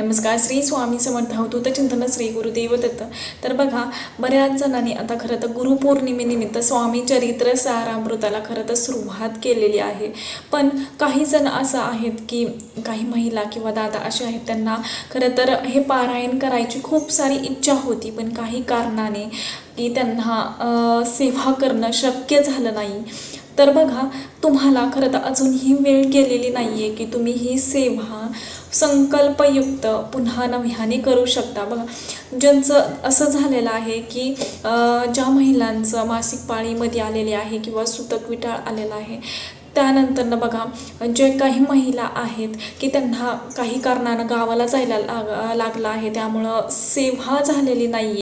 नमस्कार श्री स्वामी समर्थ अवधूत चिंतन श्री गुरुदेव दत्त. तर बघा बऱ्याच जणांनी आता खरं तर गुरुपौर्णिमेनिमित्त स्वामी चरित्र सारामृताला खरं तर सुरुवात केलेली आहे. पण काही जण असं आहेत की काही महिला किंवा दादा असे आहेत त्यांना खरं तर हे पारायण करायची खूप सारी इच्छा होती पण काही कारणाने की त्यांना सेवा करणं शक्य झालं नाही. तर बघा तुम्हाला खरं तर अजून ही वेळ गेलेली नाही आहे की तुम्ही ही सेवा संकल्पयुक्त पुन्हा नव्याने करू शकता. बघा ज्यांचं असं झालेलं आहे की ज्या महिलांचं मासिक पाळीमध्ये आलेले आहे किंवा सुतक विटाळ आलेला आहे त्यानंतरनं बघा जे काही महिला आहेत की त्यांना काही कारणानं गावाला जायला लाग लागलं आहे त्यामुळं सेवा झालेली नाही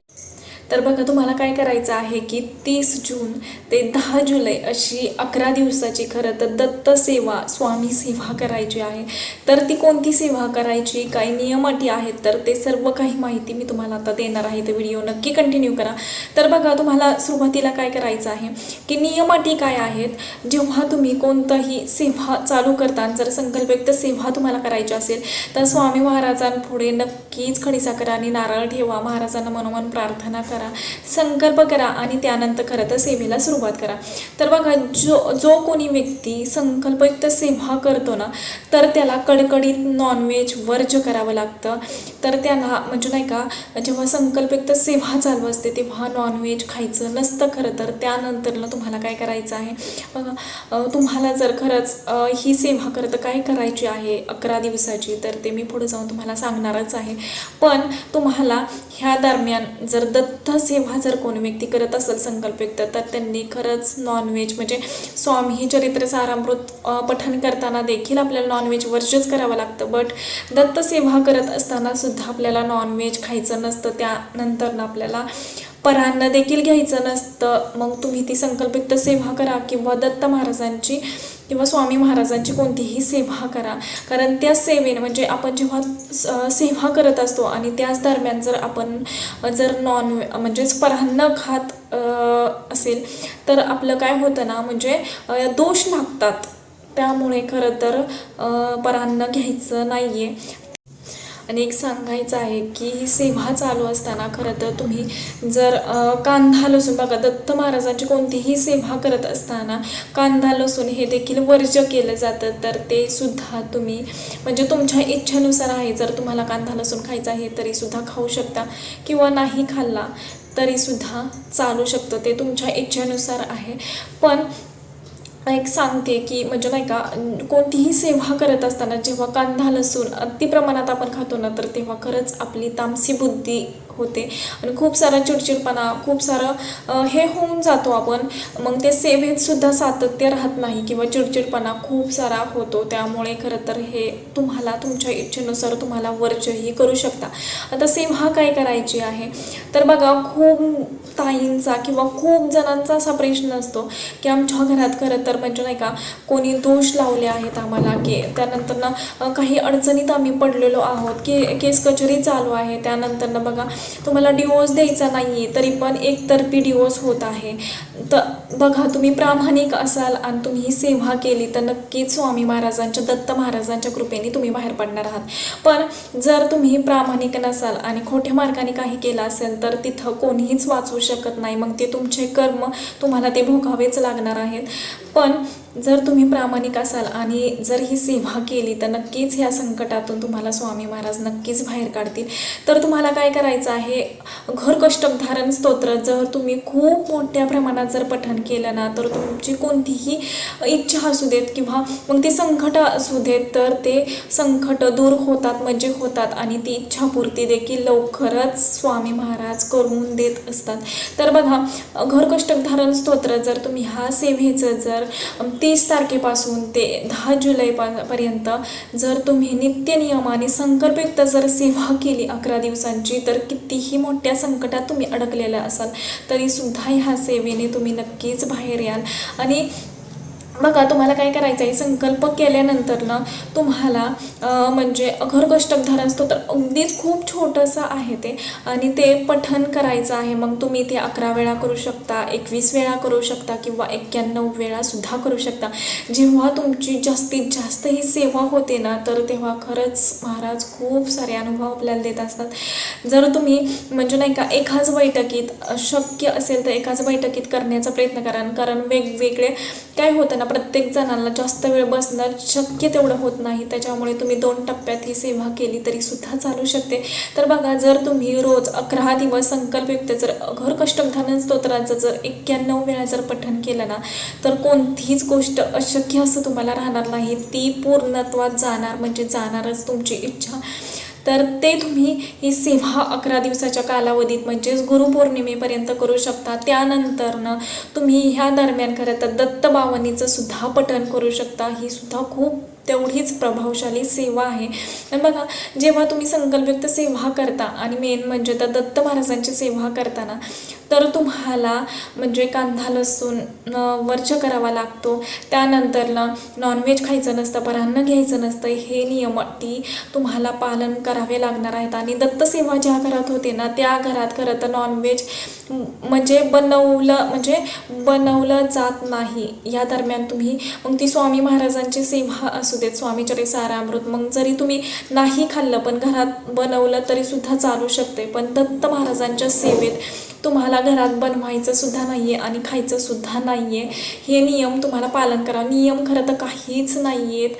तर बघा तुम्हाला काय करायचं आहे की तीस जून ते दहा जुलै अशी अकरा दिवसाची खरं तर दत्त सेवा स्वामी सेवा करायची आहे. तर ती कोणती सेवा करायची? काही नियम अटी आहेत तर ते सर्व काही माहिती मी तुम्हाला आता देणार आहे. ते व्हिडिओ नक्की कंटिन्यू करा. तर बघा तुम्हाला सुरुवातीला काय करायचं आहे की नियम अटी काय आहेत? जेव्हा तुम्ही कोणताही सेवा चालू करता जर संकल्पयुक्त सेवा तुम्हाला करायची असेल तर स्वामी महाराजांपुढे नक्कीच खडीसाखर आणि नारळ ठेवा. महाराजांना मनोमन प्रार्थना करा. करा. संकल्प करा आणि त्यानंतर खरं तर सेवेला सुरुवात करा. तर बघा जो जो कोणी व्यक्ती संकल्पयुक्त सेवा करतो ना तर त्याला कडकडीत नॉनव्हेज वर्ज करावं लागतं. तर त्याला म्हणजे नाही का जेव्हा संकल्पयुक्त सेवा चालू असते तेव्हा नॉनव्हेज खायचं नसतं खरं तर. त्यानंतरला तुम्हाला काय करायचं आहे? बघा तुम्हाला जर खरंच ही सेवा खरं तर काय करायची आहे अकरा दिवसाची तर ते मी पुढे जाऊन तुम्हाला सांगणारच आहे. पण तुम्हाला ह्या दरम्यान जर दत्त सेवा जर कोणी व्यक्ती करत असेल संकल्पयुक्त तर त्यांनी खरंच नॉनव्हेज म्हणजे स्वामी चरित्र सारामृत पठन करताना देखील आपल्याला नॉनव्हेज वर्जच करावं लागतं. बट दत्त सेवा करत असताना सुद्धा आपल्याला नॉनव्हेज खायचं नसतं. त्यानंतर आपल्याला परान्न देखील घ्यायचं नसतं. मग तुम्ही ती संकल्पयुक्त सेवा करा किंवा दत्त महाराजांची किंवा स्वामी महाराजांची कोणतीही सेवा करा. कारण त्या सेवेने म्हणजे आपण जेव्हा स- सेवा करत असतो आणि त्याच दरम्यान जर आपण जर नॉन म्हणजेच परान्न खात असेल तर आपलं काय होतं ना म्हणजे दोष लागतात. त्यामुळे खरं तर परान्न घ्यायचं नाही आहे आणि एक सांगायचं आहे की ही सेवा चालू असताना खरं तर तुम्ही जर कांदा लसूण बघा दत्त महाराजांची कोणतीही सेवा करत असताना कांदा लसूण हे देखील वर्ज केलं जातं. तर ते सुद्धा तुम्ही म्हणजे तुमच्या इच्छेनुसार आहे. जर तुम्हाला कांदा लसूण खायचा आहे तरीसुद्धा खाऊ शकता. किंवा नाही खाल्ला तरीसुद्धा चालू शकतं. ते तुमच्या इच्छेनुसार आहे. पण एक सांगते की म्हणजे नाही का कोणतीही सेवा करत असताना जेव्हा कांदा लसूण अति प्रमाणात आपण खातो ना तर तेव्हा खरंच आपली तामसी बुद्धी होते. आणि खूप सारा चिडचिडपणा खूप सारं हे होऊन जातो आपण. मग ते सेवेतसुद्धा सातत्य राहत नाही किंवा चिडचिडपणा खूप सारा होतो. त्यामुळे खरं तर हे तुम्हाला तुमच्या इच्छेनुसार तुम्हाला वर्जही करू शकता. आता सेवा काय करायची आहे? तर बघा खूप ताईंचा किंवा खूप जणांचा असा प्रश्न असतो की आमच्या घरात खरं तर म्हणजे नाही का कोणी दोष लावले आहेत आम्हाला की त्यानंतर ना काही अडचणीत आम्ही पडलेलो आहोत. की केस कचेरी चालू आहे. त्यानंतर बघा तुम्हाला डिवोर्स द्यायचा नाही आहे तरी पण एकतर्फी डिवोर्स होत आहे. तर बघा तुम्ही प्रामाणिक असाल आणि तुम्ही ही सेवा केली तर नक्कीच स्वामी महाराजांच्या दत्त महाराजांच्या कृपेने तुम्ही बाहेर पडणार आहात. पण जर तुम्ही प्रामाणिक नसाल आणि खोट्या मार्गाने काही केलं असेल तर तिथं कोणीच वाचवू शकत नाही. मग ते तुमचे कर्म तुम्हाला ते भोगावेच लागणार आहेत. पण जर तुम्ही प्रामाणिक असाल आणि जर ही सेवा केली तर नक्कीच ह्या संकटातून तुम्हाला स्वामी महाराज नक्कीच बाहेर काढतील. तर तुम्हाला काय करायचं आहे? घर कष्टधारण स्तोत्र. जर तुम्ही खूप मोठ्या प्रमाणात जर पठण केलं ना तर तुमची कोणतीही इच्छा असू देत किंवा मग ते संकट असू देत तर ते संकट दूर होतात म्हणजे होतात. आणि ती इच्छापूर्ती देखील लवकरच स्वामी महाराज करून देत असतात. तर बघा घर कष्टधारण स्तोत्र जर तुम्ही ह्या सेवेचं जर तीस तारखेपासून ते दहा जुलै पर्यंत जर तुम्ही नित्य नियमाने संकल्पयुक्त जर सेवा केली अकरा दिवसांची तर कितीही मोठ्या संकटात तुम्ही अडकलेला असाल तरी सुद्धा ह्या सेवेने तुम्ही नक्कीच बाहेर याल. आणि बघा तुम्हाला काय करायचं आहे? संकल्प केल्यानंतर ना तुम्हाला म्हणजे अघर घर असतो तर अगदीच खूप छोटंसं आहे ते. आणि ते पठन करायचं आहे. मग तुम्ही ते अकरा वेळा करू शकता एकवीस वेळा करू शकता किंवा एक्क्याण्णव वेळा सुद्धा करू शकता. जेव्हा तुमची जास्तीत जास्त ही सेवा होते ना तर तेव्हा खरंच महाराज खूप सारे अनुभव आपल्याला देत असतात. जर तुम्ही म्हणजे नाही का एकाच बैठकीत शक्य असेल तर एकाच बैठकीत करण्याचा प्रयत्न करा. कारण वेगवेगळे काय होतं ना प्रत्येक जणांना जास्त वेळ बसणं शक्य तेवढं होत नाही. त्याच्यामुळे तुम्ही दोन टप्प्यात ही सेवा केली तरी सुद्धा चालू शकते. तर बघा जर तुम्ही रोज अकरा दिवस संकल्पयुक्त जर घर कष्टधारण स्तोत्राचं जर एक्क्याण्णव वेळा जर पठण केलं ना तर कोणतीच गोष्ट अशक्य असं तुम्हाला राहणार नाही. ती पूर्णत्वात जाणार म्हणजे जाणारच तुमची इच्छा. तर ते तुम्ही ही सेवा अकरा दिवसाच्या कालावधीत म्हणजेच गुरुपौर्णिमेपर्यंत करू शकता. त्यानंतरनं तुम्ही ह्या दरम्यान खरं तर दत्तबावनीचं सुद्धा पठण करू शकता. ही सुद्धा खूप तेवढीच प्रभावशाली सेवा आहे. बघा जेव्हा तुम्ही संकल्पयुक्त सेवा करता आणि मेन म्हणजे तर दत्त महाराजांची सेवा करताना तर तुम्हाला म्हणजे कांदा लसूण वर्ज करावा लागतो. त्यानंतरला नॉनव्हेज खायचं नसतं परान्न घ्यायचं नसतं हे नियम अटी तुम्हाला पालन करावे लागणार आहेत. आणि दत्तसेवा ज्या घरात होते ना त्या घरात खरं तर नॉनव्हेज म्हणजे बनवलं म्हणजे बनवलं जात नाही. या दरम्यान तुम्ही मग ती स्वामी महाराजांची सेवा असू देत स्वामीचरे सारामृत. मग जरी तुम्ही नाही खाल्लं पण घरात बनवलं तरी सुद्धा चालू शकते. पण दत्त महाराजांच्या सेवेत तुम्हाला घरात बनवायचं सुद्धा नाही आहे आणि खायचं सुद्धा नाही आहे हे नियम तुम्हाला पालन करा. नियम खरं तर काहीच नाही आहेत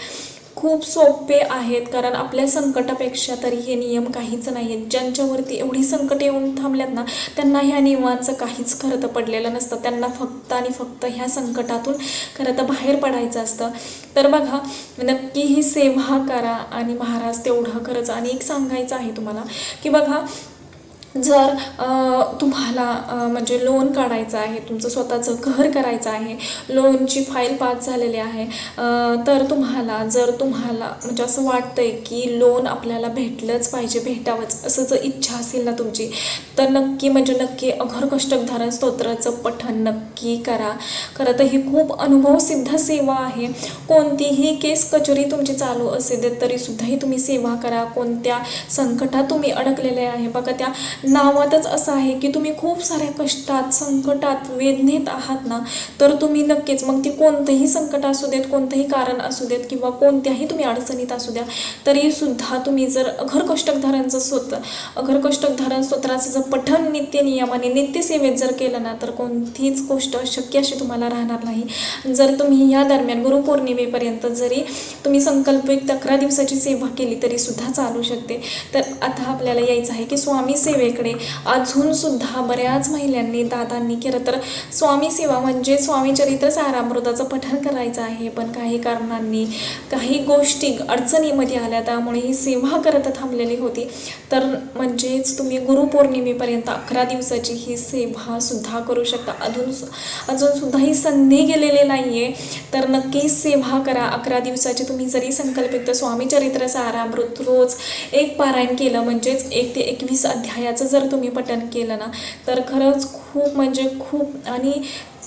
खूप सोपे आहेत कारण आपल्या संकटापेक्षा तरी हे नियम काहीच नाही आहेत ज्यांच्यावरती एवढी संकट येऊन थांबल्यात ना त्यांना ह्या नियमांचं काहीच खरं तर पडलेलं नसतं. त्यांना फक्त आणि फक्त ह्या संकटातून खरं तर बाहेर पडायचं असतं. तर बघा नक्की ही सेवा करा आणि महाराज तेवढं खरंच आणि एक सांगायचं आहे तुम्हाला की बघा जर तुम्हाला म्हणजे लोन काढायचं आहे तुमचं स्वतःचं घर करायचं आहे लोनची फाईल पास झालेली आहे तर तुम्हाला जर तुम्हाला म्हणजे असं वाटतं आहे की लोन आपल्याला भेटलंच पाहिजे भेटावंच असं जर इच्छा असेल ना तुमची तर नक्की म्हणजे नक्की अघर कष्टकधारण स्तोत्राचं पठन नक्की करा. खरं तर ही खूप अनुभवसिद्ध सेवा आहे. कोणतीही केस कचोरी तुमची चालू असेल तरीसुद्धाही तुम्ही सेवा करा. कोणत्या संकटात तुम्ही अडकलेले आहे बघा त्या नावातच असं आहे की तुम्ही खूप साऱ्या कष्टात संकटात वेदनेत आहात ना तर तुम्ही नक्कीच मग ती कोणतंही संकट असू देत कोणतंही कारण असू देत किंवा कोणत्याही तुम्ही अडचणीत असू द्या तरीसुद्धा तुम्ही जर अघर कष्टकधारांचं स्वत अघर कष्टकधारण स्तोत्राचं जर पठण नित्य नियमाने नित्यसेवेत जर केलं ना तर कोणतीच गोष्ट शक्य अशी तुम्हाला राहणार नाही. जर तुम्ही या दरम्यान गुरुपौर्णिमेपर्यंत जरी तुम्ही संकल्पित अकरा दिवसाची सेवा केली तरीसुद्धा चालू शकते. तर आता आपल्याला यायचं आहे की स्वामी सेवे अजून सुद्धा बऱ्याच महिलांनी दादांनी केलं. तर स्वामी सेवा म्हणजे स्वामी चरित्र सारामृताचं पठन करायचं आहे. पण काही कारणांनी काही गोष्टी अडचणीमध्ये आल्या. त्यामुळे ही सेवा करत थांबलेली होती. तर म्हणजेच तुम्ही गुरुपौर्णिमेपर्यंत अकरा दिवसाची ही सेवा सुद्धा करू शकता. अजून अजून सुद्धा ही संधी गेलेली नाही आहे तर नक्की सेवा करा. अकरा दिवसाची तुम्ही जरी संकल्पित स्वामी चरित्र सारामृत रोज एक पारायण केलं. म्हणजेच एक ते एकवीस अध्यायाचं जर तुम्ही पठन केलं ना तर खरंच खूप म्हणजे खूप आणि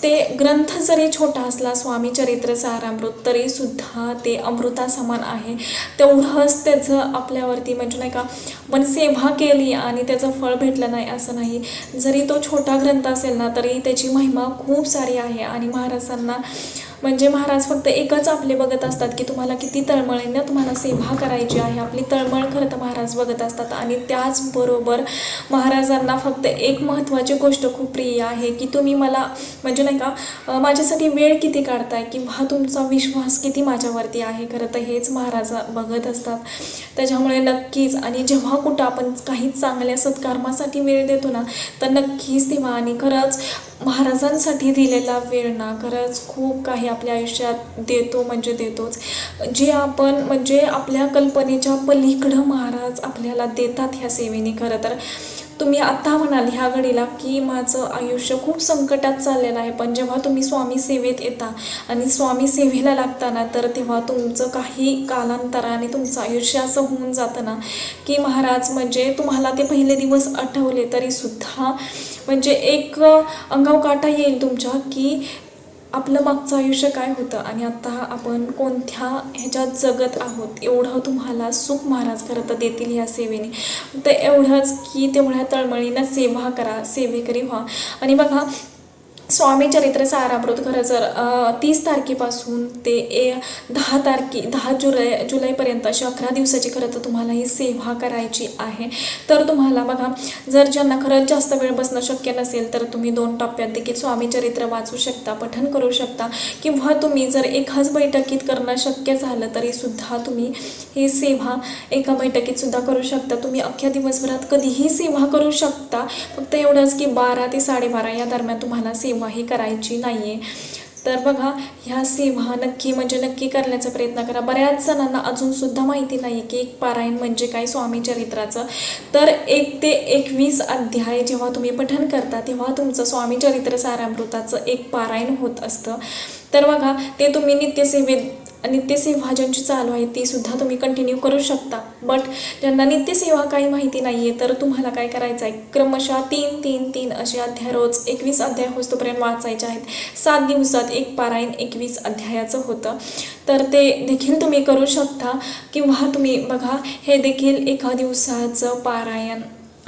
ते ग्रंथ जरी छोटा असला स्वामी चरित्र सारामृत तरीसुद्धा ते अमृतासमान आहे. तेवढंच त्याचं आपल्यावरती म्हणजे नाही का पण सेवा केली आणि त्याचं फळ भेटलं नाही असं नाही. जरी तो छोटा ग्रंथ असेल ना तरी त्याची महिमा खूप सारी आहे. आणि महाराजांना म्हणजे महाराज फक्त एकच आपले बघत असतात की तुम्हाला किती तळमळीनं तुम्हाला सेवा करायची आहे. आपली तळमळ खरं तर महाराज बघत असतात. आणि त्याचबरोबर महाराजांना फक्त एक महत्त्वाची गोष्ट खूप प्रिय आहे की तुम्ही मला म्हणजे नाही का माझ्यासाठी वेळ किती काढताय किंवा तुमचा विश्वास किती माझ्यावरती आहे. खरं तर हेच महाराज बघत असतात. त्याच्यामुळे नक्कीच आणि जेव्हा कुठं आपण काही चांगल्या सत्कर्मासाठी वेळ देतो ना तर नक्कीच तेव्हा आणि खरंच महाराजांसाठी दिलेला वेळ ना खरंच खूप काही आपल्या आयुष्यात देतो म्हणजे देतोच. जे आपण म्हणजे आपल्या कल्पनेच्या पलीकडं महाराज आपल्याला देतात ह्या सेवेने खरं तर. तुम्ही आत्ता म्हणाल ह्या घडीला की माझं आयुष्य खूप संकटात चाललेलं आहे पण जेव्हा तुम्ही स्वामी सेवेत येता आणि स्वामी सेवेला लागताना तर तेव्हा तुमचं काही कालांतराने तुमचं आयुष्य असं होऊन जातं ना की महाराज म्हणजे तुम्हाला ते पहिले दिवस आठवले तरी सुद्धा म्हणजे एक अंगाव काटा येईल तुमच्या की आपलं मागचं आयुष्य काय होतं आणि आत्ता आपण कोणत्या ह्याच्यात जगत आहोत? एवढं तुम्हाला सुख महाराज खरं तर देतील ह्या सेवेने. तर एवढंच की तेवढ्या तळमळीनं सेवा करा सेवेकरी व्हा. आणि बघा स्वामी चरित्र सारामृत खरं जर तीस तारखेपासून ते ए दहा तारखे दहा जुलै जुलैपर्यंत अशी अकरा दिवसाची खरं तर तुम्हाला ही सेवा करायची आहे. तर तुम्हाला बघा जर ज्यांना खरंच जास्त वेळ बसणं शक्य नसेल तर तुम्ही दोन टप्प्यात देखील स्वामी चरित्र वाचू शकता पठन करू शकता. किंवा तुम्ही जर एकाच बैठकीत करणं शक्य झालं तरीसुद्धा तुम्ही ही सेवा एका बैठकीतसुद्धा करू शकता. तुम्ही अख्ख्या दिवसभरात कधीही सेवा करू शकता. फक्त एवढंच की बारा ते साडेबारा या दरम्यान तुम्हाला सेवा ही करायची नाही आहे तर बघा ह्या सेवा नक्की म्हणजे नक्की करण्याचा प्रयत्न करा. बऱ्याच जणांना अजूनसुद्धा माहिती नाही की एक पारायण म्हणजे काय स्वामी चरित्राचं. तर एक ते एकवीस अध्याय जेव्हा तुम्ही पठन करता तेव्हा तुमचं स्वामी चरित्र सारामृताचं एक पारायण होत असतं. तर बघा ते तुम्ही नित्यसेवेत नित्यसेवा ज्यांची चालू आहे ती सुद्धा तुम्ही कंटिन्यू करू शकता. बट ज्यांना नित्यसेवा काही माहिती नाही आहे तर तुम्हाला काय करायचं आहे क्रमशः तीन तीन तीन असे अध्याय रोज एकवीस अध्याय होतोपर्यंत वाचायचे आहेत. सात दिवसात एक पारायण एकवीस अध्यायाचं होतं. तर ते देखील तुम्ही करू शकता. किंवा तुम्ही बघा हे देखील एका दिवसाचं पारायण.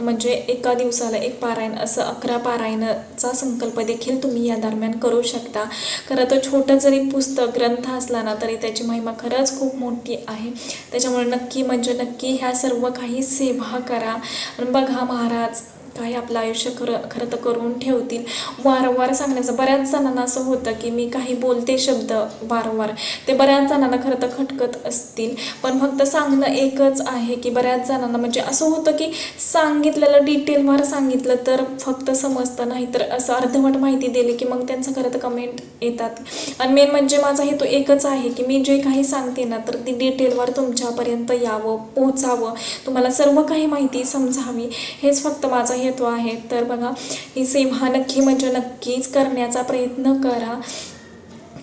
म्हणजे एका दिवसाला एक पारायण असं अकरा पारायणाचा संकल्प देखील तुम्ही या दरम्यान करू शकता. खरं तर छोटं जरी पुस्तक ग्रंथ असला ना तरी त्याची महिमा खरंच खूप मोठी आहे. त्याच्यामुळे नक्की म्हणजे नक्की ह्या सर्व काही सेवा करा. बघा महाराज काही आपलं आयुष्य खरं खरं तर करून ठेवतील. वारंवार सांगण्याचं बऱ्याच जणांना असं होतं की मी काही बोलते शब्द वारंवार ते बऱ्याच जणांना खरं तर खटकत असतील. पण फक्त सांगणं एकच आहे की बऱ्याच जणांना म्हणजे असं होतं की सांगितलेलं डिटेलवर सांगितलं तर फक्त समजतं नाही तर असं अर्धवट माहिती दिली की मग त्यांचं खरं तर कमेंट येतात. आणि मेन म्हणजे माझा हेतू एकच आहे की मी जे काही सांगते ना तर ती डिटेलवर तुमच्यापर्यंत यावं पोचावं तुम्हाला सर्व काही माहिती समजावी. हेच फक्त माझा येतो आहे. तर बघा ही सेवा नक्की म्हणजे नक्कीच करण्याचा प्रयत्न करा.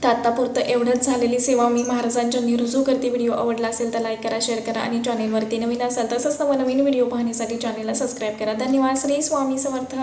तर आत्तापुरतं एवढंच झालेली सेवा मी महाराजांच्या निरुजू करते. व्हिडिओ आवडला असेल तर लाईक करा शेअर करा आणि चॅनेलवरती नवीन असाल तसंच नवनवीन व्हिडिओ पाहण्यासाठी चॅनेलला सबस्क्राईब करा. धन्यवाद. श्री स्वामी समर्थ.